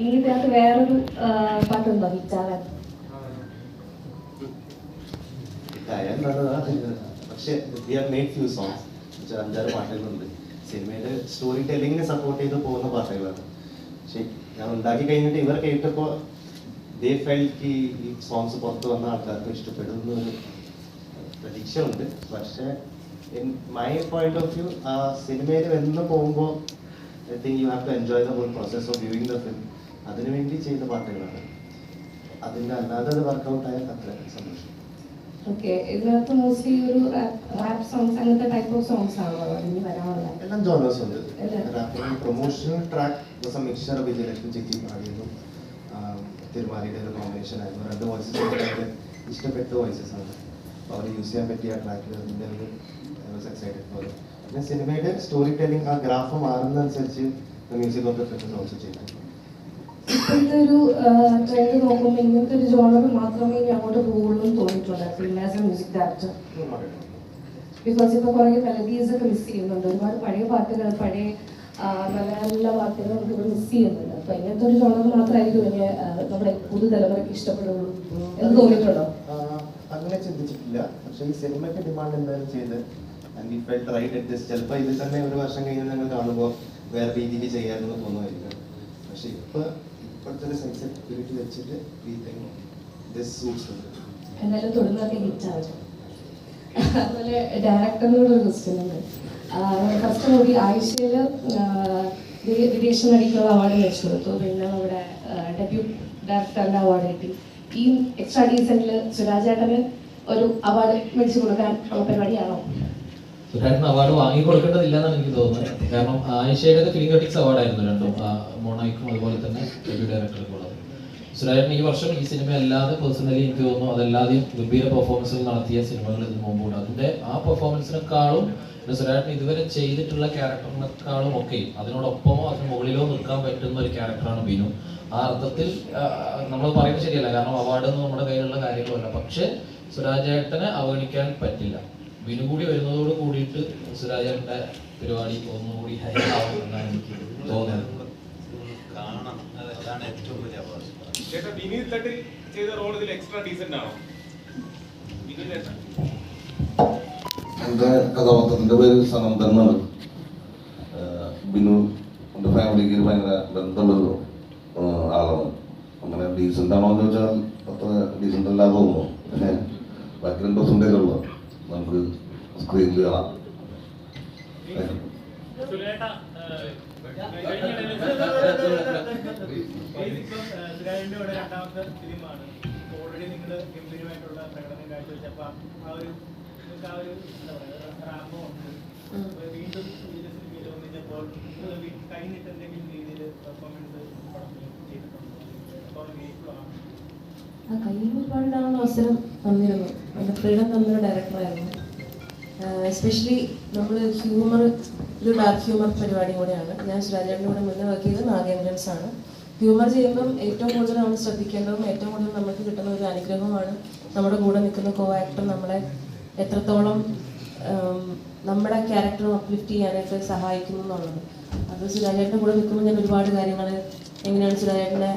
ഇതിനകത്ത് വേറൊരു പാട്ടുണ്ടോ? നല്ലതാണ് പക്ഷെ we have made few songs വെച്ചാൽ അഞ്ചാറ് പാട്ടുകളുണ്ട്. സിനിമയിൽ സ്റ്റോറി ടെല്ലിങ്ങിനെ സപ്പോർട്ട് ചെയ്ത് പോകുന്ന പാട്ടുകളാണ്. പക്ഷേ ഞാൻ ഉണ്ടാക്കി കഴിഞ്ഞിട്ട് ഇവർ കേട്ടപ്പോൾ ദേ ഫെൽറ്റ് ഈ സോങ്സ് പുറത്ത് വന്ന ആൾക്കാർക്ക് ഇഷ്ടപ്പെടുന്ന ഒരു പ്രതീക്ഷ ഉണ്ട് പക്ഷേ in my point of view ആ സിനിമയിൽ വന്ന് പോകുമ്പോൾ I think you have to enjoy the whole process of viewing the film അതിനുവേണ്ടി ചെയ്ത പാട്ടുകളാണ്. അതിന്റെ അല്ലാതെ അത് വർക്കൗട്ട് ആയാൽ അത്ര സന്തോഷം. ഓക്കെ ഇതിനകത്ത് മോസ്റ്റ്ലി ഒരു റാപ്പ് സോങ്സ് അങ്ങനത്തെ ടൈപ്പ് ഓഫ് സോങ്സ് ആണോ ഇനി വരാനുള്ളത്? എല്ലാം ജോണേഴ്സ് ഉണ്ട്. എല്ലാം. പ്രൊമോഷണൽ ട്രാക്ക് മിക്സർ വിജയലക്ഷ്മി ചേച്ചി പാടിയതും തിരുമാലിയുടെ ഒരു കോമ്പിനേഷൻ ആയിരുന്നു. രണ്ട് വോയിസസ് ഇഷ്ടപ്പെട്ട വോയിസസ് ആണ്. അപ്പോൾ അവർ യൂസ് ചെയ്യാൻ പറ്റിയ ട്രാക്കിൽ എക്സൈറ്റഡ് ഫോർ പിന്നെ സിനിമയുടെ സ്റ്റോറി ടെല്ലിംഗ് ആ ഗ്രാഫ് മാറുന്നതനുസരിച്ച് മ്യൂസിക് ഫിലിം ഓൾസോ ചെയ്തിട്ടുണ്ട് ഇപ്പോഴത്തെ ഒരു ട്രെൻഡ് നോക്കുമ്പോൾ ഇങ്ങനത്തെ ഒരു ജോണർ മാത്രമേ ഇനി അങ്ങോട്ട് പോകുള്ളൂ എന്ന് തോന്നിയിട്ടുണ്ട്. Film as a music director because ഇപ്പോൾ കുറേ മെലഡീസ് ഒക്കെ മിസ് ചെയ്യുന്നുണ്ട്. ഒരുപാട് പഴയ പാട്ടുകൾ പഴയ നല്ല നല്ല പാട്ടുകൾ നമുക്ക് മിസ് ചെയ്യുന്നുണ്ട്. അപ്പോൾ ഇങ്ങനത്തെ ഒരു ജോണർ മാത്രമായിരിക്കും ഇനി നമ്മുടെ പുതുതലമുറയ്ക്ക് ഇഷ്ടപ്പെടുള്ളൂ എന്ന് തോന്നിയിട്ടുണ്ടോ? അങ്ങനെ ചിന്തിച്ചിട്ടില്ല. പക്ഷേ ഈ സിനിമയ്ക്ക് ഡിമാൻഡ് എന്തായാലും ചെയ്ത് and we felt right at ചിലപ്പോൾ ഇതിൽ തന്നെ ഒരു വർഷം കഴിഞ്ഞ് ഞങ്ങൾ കാണുമ്പോൾ വേറെ രീതിയിൽ ചെയ്യാമെന്ന് തോന്നുമായിരിക്കും. പക്ഷെ ഇപ്പോൾ ഇപ്പോഴത്തെ ഒരു സെൻസിറ്റിവിറ്റി വെച്ചിട്ട് വി തിങ്ക് ദിസ് സൂട്ട്സ് എന്തായാലും തൊടുന്നൊക്കെ ഹിറ്റ് ആവും അതുപോലെ ഡയറക്ടറിനോട് ഒരു ക്വസ്റ്റ്യൻ ഉണ്ട്. ഫസ്റ്റ് മൂവി ആയിഷയിൽ വിദേശ നടിക്കുള്ള അവാർഡ് മേടിച്ചു കൊടുത്തു. പിന്നെ നമ്മുടെ ഡെബ്യൂട്ട് ഡയറക്ടറിന്റെ അവാർഡ് കിട്ടി. ഈ എക്സ്ട്രാ ഡീസന്റിൽ സുരാജേട്ടന് ഒരു അവാർഡ് മേടിച്ചു കൊടുക്കാൻ ഉള്ള പരിപാടിയാണോ? സുരാട്ടിന് അവാർഡ് വാങ്ങി കൊടുക്കേണ്ടതില്ല എന്നാണ് എനിക്ക് തോന്നുന്നത്. കാരണം ആയിഷയുടെ ഫിലിം ക്രിറ്റിക്സ് അവാർഡായിരുന്നു രണ്ടും മോണോയ്ക്കും അതുപോലെ തന്നെ ഡെബ്യൂ ഡയറക്ടർക്കും ഉള്ളത്. സുരാജൻ ഈ വർഷം ഈ സിനിമ അല്ലാതെ പേഴ്സണലി എനിക്ക് തോന്നുന്നു അതല്ലാതെയും ഗംഭീര പെർഫോമൻസുകൾ നടത്തിയ സിനിമകൾ ഇതിന് മുമ്പുണ്ട്. അതിന്റെ ആ പെർഫോമൻസിനെക്കാളും സുരാജൻ ഇതുവരെ ചെയ്തിട്ടുള്ള ക്യാരക്ടറിനെക്കാളും ഒക്കെ അതിനോടൊപ്പമോ അതിന് മുകളിലോ നിൽക്കാൻ പറ്റുന്ന ഒരു ക്യാരക്ടറാണ് ബിനു. ആ അർത്ഥത്തിൽ നമ്മൾ പറയുന്നത് ശരിയല്ല. കാരണം അവാർഡ് നമ്മുടെ കയ്യിലുള്ള കാര്യങ്ങളല്ല. പക്ഷെ സുരാജേട്ടനെ അവഗണിക്കാൻ പറ്റില്ല. ബിനു കൂടി വരുന്നതോട് കൂടിയിട്ട് സുരാജേട്ടന്റെ പരിപാടി ഒന്നുകൂടി ഹൈലാവും എന്നാണ് എനിക്ക് തോന്നുന്നത്. കാണണം. അതാണ് ഏറ്റവും വലിയ അപകടം ചേട്ടാ വിനീത് തട്ടിൽ ചെയ്ത റോൾ ഇതിൽ എക്സ്ട്രാ ഡീസന്റ് ആണോ? വിനീത് ചേട്ടൻ എന്റെ കഥാപാത്രത്തിന്റെ പേര് സനന്ദൻ എന്നാണ് ബിനു എന്റെ ഫാമിലിക്ക് ഒരു ഭയങ്കര ബന്ധമുള്ളൊരു ആളാണ്. അങ്ങനെ ഡീസന്റ് ആണോ എന്ന് ചോദിച്ചാൽ അത്ര ഡീസന്റ് അല്ലാതെ തോന്നുന്നു. പിന്നെ ബാക്കി രണ്ട് ദിവസം ഉള്ളു നമുക്ക് സ്ക്രീനിൽ കാണാം. ഓൾറെഡി നിങ്ങൾ ഗംഭീരമായിട്ടുള്ള പ്രകടനം കാഴ്ചവെച്ചപ്പോൾ ആ ഒരു ആ ഒരു എന്താ പറയുക റാമ്പോ ഉണ്ട്. അപ്പൊ വീണ്ടും ഇതിന്റെ സിനിമയിൽ കഴിഞ്ഞിട്ട് എന്തെങ്കിലും രീതിയിൽ പെർഫോമൻസ് പടത്തിൽ ചെയ്തിട്ടുണ്ടോ? അപ്പോൾ ഗ്രേറ്റ്ഫുള്ളാണ് ആ കയ്യിൽ ഒരുപാട് അവസരം തന്നിരുന്നു. ഫ്രീഡം തന്നൊരു ഡയറക്ടറായിരുന്നു എസ്പെഷ്യലി നമ്മൾ ഹ്യൂമർ ഒരു ഡാർക്ക് ഹ്യൂമർ പരിപാടി കൂടെയാണ്. ഞാൻ സുരാജേട്ടന്റെ കൂടെ മുന്നേ വർക്ക് ചെയ്തത് നാഗേന്ദ്രൻസ് ആണ്. ഹ്യൂമർ ചെയ്യുമ്പം ഏറ്റവും കൂടുതൽ നമ്മൾ ശ്രദ്ധിക്കേണ്ടതും ഏറ്റവും കൂടുതൽ നമുക്ക് കിട്ടുന്ന ഒരു അനുഗ്രഹമാണ് നമ്മുടെ കൂടെ നിൽക്കുന്ന കോ ആക്ടർ നമ്മളെ എത്രത്തോളം നമ്മുടെ ക്യാരക്ടർ അപ്ലിഫ്റ്റ് ചെയ്യാനായിട്ട് സഹായിക്കുന്നു എന്നുള്ളത്. അത് സുരാജേട്ടന്റെ കൂടെ നിൽക്കുമ്പോൾ ഞാൻ ഒരുപാട് കാര്യങ്ങൾ എങ്ങനെയാണ് സുരാജേട്ടനെ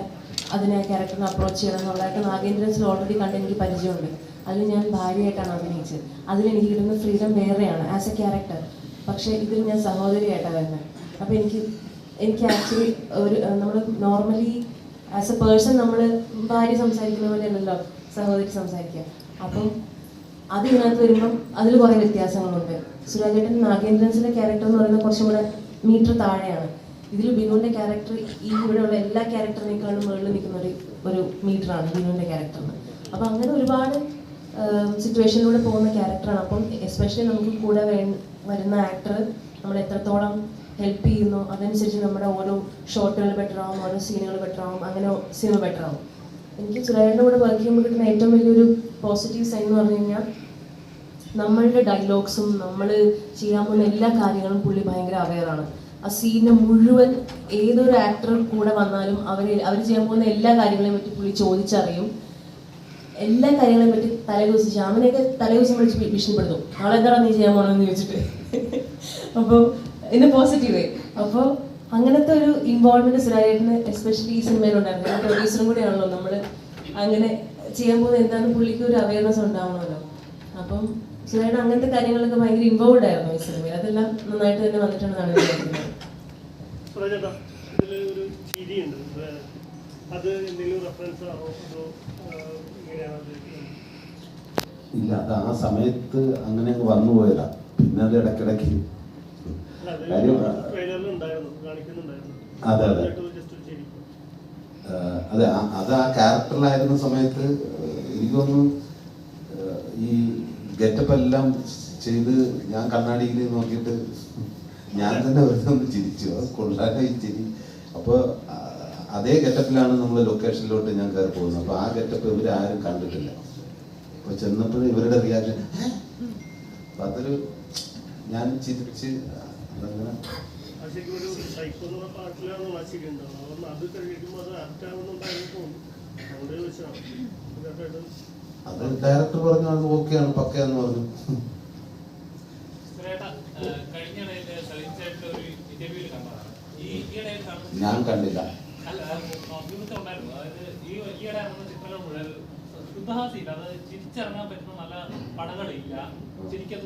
അതിനെ ക്യാരക്ടറിനെ അപ്രോച്ച് ചെയ്യണം എന്നുള്ളതായിട്ട് നാഗേന്ദ്രൻസിൽ ഓൾറെഡി കണ്ട് എനിക്ക് പരിചയമുണ്ട്. അതിൽ ഞാൻ ഭാര്യയായിട്ടാണ് അഭിനയിച്ചത്. അതിൽ എനിക്ക് കിട്ടുന്ന ഫ്രീഡം വേറെയാണ് ആസ് എ ക്യാരക്ടർ പക്ഷേ ഇതിൽ ഞാൻ സഹോദരിയായിട്ടാണ് വരുന്നത്. അപ്പോൾ എനിക്ക് എനിക്ക് ആക്ച്വലി ഒരു നമ്മൾ നോർമലി ആസ് എ പേഴ്സൺ നമ്മൾ ഭാര്യ സംസാരിക്കുന്ന പോലെ അല്ലല്ലോ സഹോദരി സംസാരിക്കുക. അപ്പം അത് ഇതിനകത്ത് വരുമ്പം അതിൽ കുറേ വ്യത്യാസങ്ങളുണ്ട്. സുരാജേട്ടൻ നാഗേന്ദ്രൻസിന്റെ ക്യാരക്ടർ എന്ന് പറയുന്നത് കുറച്ചും കൂടെ മീറ്റർ താഴെയാണ്. ഇതിൽ ബിനുവിന്റെ ക്യാരക്ടർ ഈ ഇവിടെയുള്ള എല്ലാ ക്യാരക്ടറിനേക്കാളും മുകളിൽ നിൽക്കുന്ന ഒരു ഒരു മീറ്ററാണ് ബിനുവിന്റെ ക്യാരക്ടറിന് അപ്പം അങ്ങനെ ഒരുപാട് സിറ്റുവേഷനിലൂടെ പോകുന്ന ക്യാരക്ടറാണ് അപ്പം എസ്പെഷ്യലി നമുക്ക് കൂടെ വരുന്ന ആക്ടർ നമ്മൾ എത്രത്തോളം ഹെൽപ്പ് ചെയ്യുന്നു അതനുസരിച്ച് നമ്മുടെ ഓരോ ഷോട്ടുകൾ ബെറ്റർ ആവും ഓരോ സീനുകൾ ബെറ്റർ ആവും അങ്ങനെ സിനിമ ബെറ്റർ ആവും. എനിക്ക് സുരേഷിന്റെ കൂടെ വർക്ക് ചെയ്യുമ്പോൾ കിട്ടുന്ന ഏറ്റവും വലിയൊരു പോസിറ്റീവ് സൈൻ എന്ന് പറഞ്ഞു കഴിഞ്ഞാൽ നമ്മളുടെ ഡയലോഗ്സും നമ്മൾ ചെയ്യാൻ പോകുന്ന എല്ലാ കാര്യങ്ങളും പുള്ളി ഭയങ്കര അവയറാണ് ആ സീനിനെ മുഴുവൻ ഏതൊരു ആക്ടർ കൂടെ വന്നാലും അവർ അവർ ചെയ്യാൻ പോകുന്ന എല്ലാ കാര്യങ്ങളെയും പറ്റി പുള്ളി ചോദിച്ചറിയും. എല്ലാ കാര്യങ്ങളെ പറ്റി തലേദിവസം ശ്യാമിനെയൊക്കെ തലേദിവസം വിളിച്ച് ഭീഷണിപ്പെടുത്തും. നാളെ എന്താണ് നീ ചെയ്യാൻ പോകണമെന്ന് ചോദിച്ചിട്ട്. അപ്പോൾ ഇന്ന് പോസിറ്റീവ് അപ്പോൾ അങ്ങനത്തെ ഒരു ഇൻവോൾവ്മെന്റ് സുരാജേട്ടന് എസ്പെഷ്യലി ഈ സിനിമയിലുണ്ടായിരുന്നു പ്രൊഡ്യൂസറും കൂടെയാണല്ലോ നമ്മൾ അങ്ങനെ ചെയ്യാൻ പോകുന്നത് എന്താണെന്ന് പുള്ളിക്ക് ഒരു അവയർനെസ് ഉണ്ടാവണമല്ലോ. അപ്പം സുരാജേട്ടൻ അങ്ങനത്തെ കാര്യങ്ങളൊക്കെ ഭയങ്കര ഇൻവോൾവ് ആയിരുന്നു ഈ സിനിമയിൽ അതെല്ലാം നന്നായിട്ട് തന്നെ ഇത് അത് എന്തെങ്കിലും റെഫറൻസ് ആണോ? അത് ഇല്ല അത് ആ സമയത്ത് അങ്ങനെ അങ്ങ് വന്നു പോയതാ. പിന്നെ അത് ഇടക്കിടക്ക് കാര്യം അതെ, അതെ. ഒരു അതെ അത് ആ ക്യാരക്ടറിലായിരുന്ന സമയത്ത് ആഹ് എനിക്ക് തോന്നുന്നു ആഹ് ഈ ഗെറ്റപ്പ് എല്ലാം ചെയ്ത് ഞാൻ കണ്ണാടിയിൽ നോക്കിയിട്ട് ഞാൻ തന്നെ വെറുതെ ഒന്ന് ചിരിച്ചു. അത് കൊള്ളാനായി ചിരി. അപ്പോൾ അതേ ഗെറ്റപ്പിലാണ് നമ്മൾ ലൊക്കേഷനിലോട്ട് ഞാൻ കയറി പോകുന്നത്. അപ്പോൾ ആ ഗെറ്റപ്പ് ഇവരാരും കണ്ടിട്ടില്ല. അപ്പോൾ ചെന്നപ്പോൾ ഇവരുടെ റിയാക്ഷൻ അപ്പം അതൊരു ഞാൻ ചിരിച്ച് അതങ്ങനെ അത് ഡയറക്ടർ പറഞ്ഞു അത് ഓക്കെയാണ് പക്കയാന്ന് പറഞ്ഞു ഞാൻ കണ്ടില്ല. നല്ല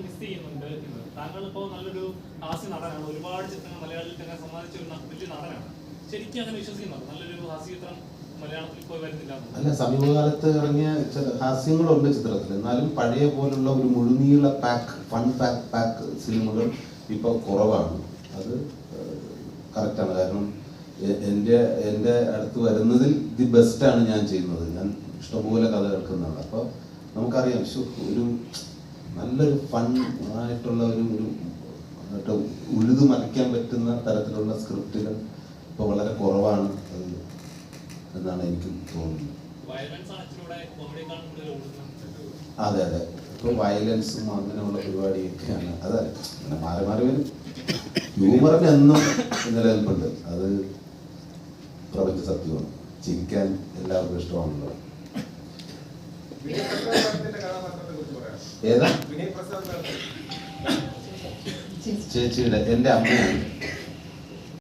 മിസ് ചെയ്യുന്നുണ്ട്. നല്ലൊരു ഹാസ്യ നടനാണ്. ഒരുപാട് ചിത്രങ്ങൾ മലയാളത്തിൽ തന്നെ നടനാണ്. ശരിക്കും നല്ലൊരു ഹാസ്യ ചിത്രം അല്ല സമീപകാലത്ത് ഇറങ്ങിയ ഹാസ്യങ്ങളുണ്ട് ചിത്രത്തിൽ എന്നാലും പഴയ പോലുള്ള ഒരു മുഴുനീള പാക്ക് ഫൺ പാക്ക് പാക്ക് സിനിമകൾ ഇപ്പോൾ കുറവാണ്. അത് കറക്റ്റാണ് കാരണം എന്റെ എന്റെ അടുത്ത് വരുന്നതിൽ ദി ബെസ്റ്റാണ് ഞാൻ ചെയ്യുന്നത്. ഞാൻ ഇഷ്ടംപോലെ കഥ കേൾക്കുന്നതാണ്. അപ്പോൾ നമുക്കറിയാം ഒരു നല്ലൊരു ഫൺ ആയിട്ടുള്ള ഒരു ഒരു ഉഴുതു മറിക്കാൻ പറ്റുന്ന തരത്തിലുള്ള സ്ക്രിപ്റ്റുകൾ ഇപ്പോൾ വളരെ കുറവാണ് എന്നാണ് എനിക്ക് തോന്നുന്നത്. അതെ അതെ. ഇപ്പൊ വയലൻസും അങ്ങനെയുള്ള പരിപാടിയൊക്കെയാണ്. അതെ മാറി മാറി വരും. ഹ്യൂമറിന് എന്നും നിലനിൽപ്പുണ്ട്. അത് പ്രപഞ്ച സത്യമാണ് ചിരിക്കാൻ എല്ലാവർക്കും ഇഷ്ടമാണല്ലോ. ഏതാ? ചേച്ചിയുടെ എന്റെ അമ്മയാണ്